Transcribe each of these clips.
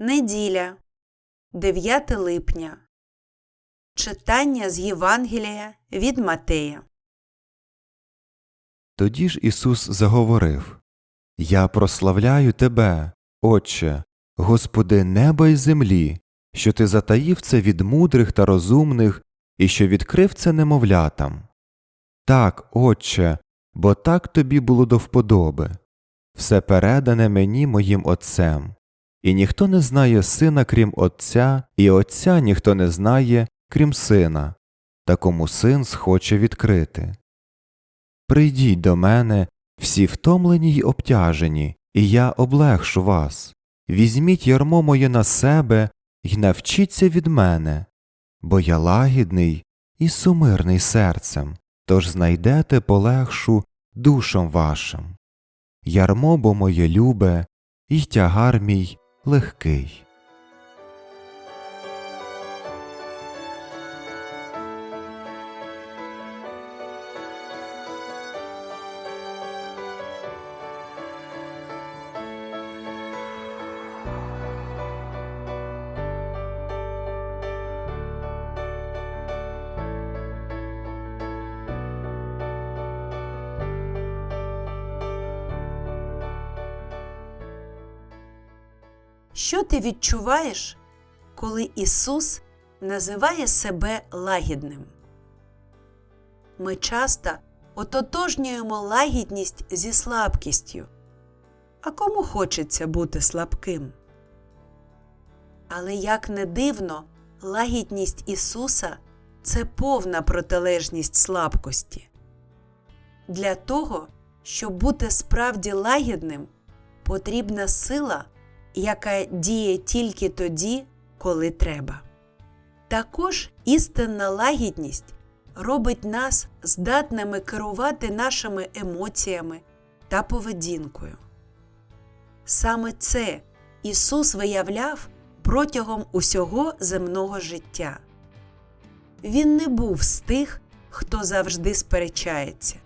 Неділя, 9 липня. Читання з Євангелія від Матея. Тоді ж Ісус заговорив Я прославляю Тебе, Отче, Господи неба й землі, що Ти затаїв це від мудрих та розумних і що відкрив це немовлятам. Так, Отче, бо так тобі було до вподоби. Все передане мені моїм Отцем, і ніхто не знає сина, крім Отця, і Отця ніхто не знає, крім сина, такому син схоче відкрити. Прийдіть до мене, всі втомлені й обтяжені, і я облегшу вас. Візьміть ярмо моє на себе й навчіться від мене, бо я лагідний і сумирний серцем, тож знайдете полегшу душам вашим. Ярмо бо моє любе, і тягар мій легкий. Що ти відчуваєш, коли Ісус називає себе лагідним? Ми часто ототожнюємо лагідність зі слабкістю. А кому хочеться бути слабким? Але як не дивно, лагідність Ісуса це повна протилежність слабкості. Для того, щоб бути справді лагідним, потрібна сила яка діє тільки тоді, коли треба. Також істинна лагідність робить нас здатними керувати нашими емоціями та поведінкою. Саме це Ісус виявляв протягом усього земного життя. Він не був з тих, хто завжди сперечається.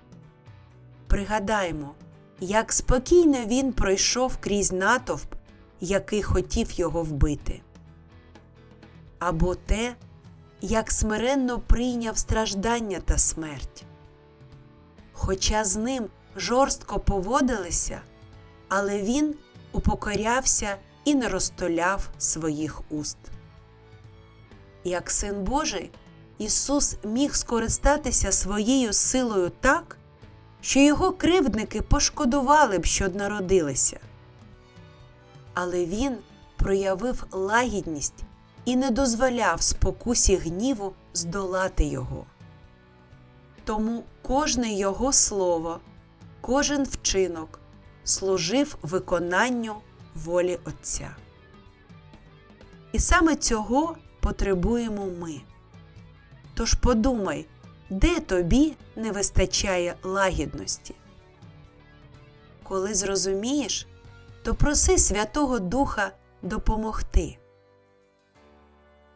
Пригадаймо, як спокійно він пройшов крізь натовп який хотів його вбити, або те, як смиренно прийняв страждання та смерть. Хоча з ним жорстко поводилися, але він упокорявся і не розтоляв своїх уст. Як син Божий, Ісус міг скористатися своєю силою так, що його кривдники пошкодували б, що народилися але він проявив лагідність і не дозволяв спокусі гніву здолати його. Тому кожне його слово, кожен вчинок служив виконанню волі Отця. І саме цього потребуємо ми. Тож подумай, де тобі не вистачає лагідності. Коли зрозумієш, то проси Святого Духа допомогти.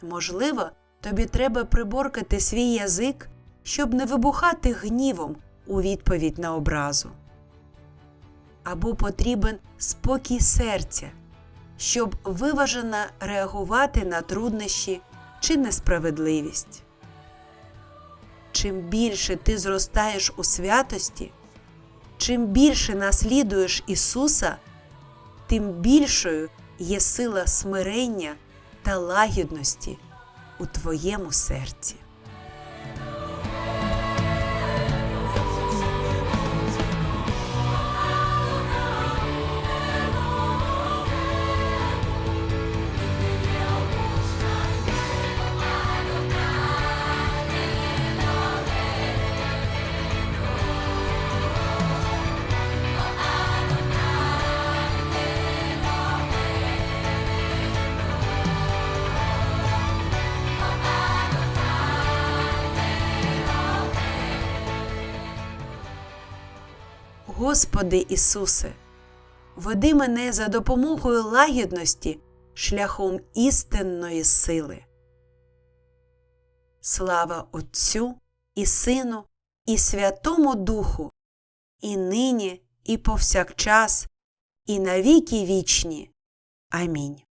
Можливо, тобі треба приборкати свій язик, щоб не вибухати гнівом у відповідь на образу. Або потрібен спокій серця, щоб виважено реагувати на труднощі чи несправедливість. Чим більше ти зростаєш у святості, чим більше наслідуєш Ісуса тим більшою є сила смирення та лагідності у твоєму серці. Господи Ісусе, веди мене за допомогою лагідності шляхом істинної сили. Слава Отцю і Сину, і Святому Духу, і нині, і повсякчас, і навіки вічні. Амінь.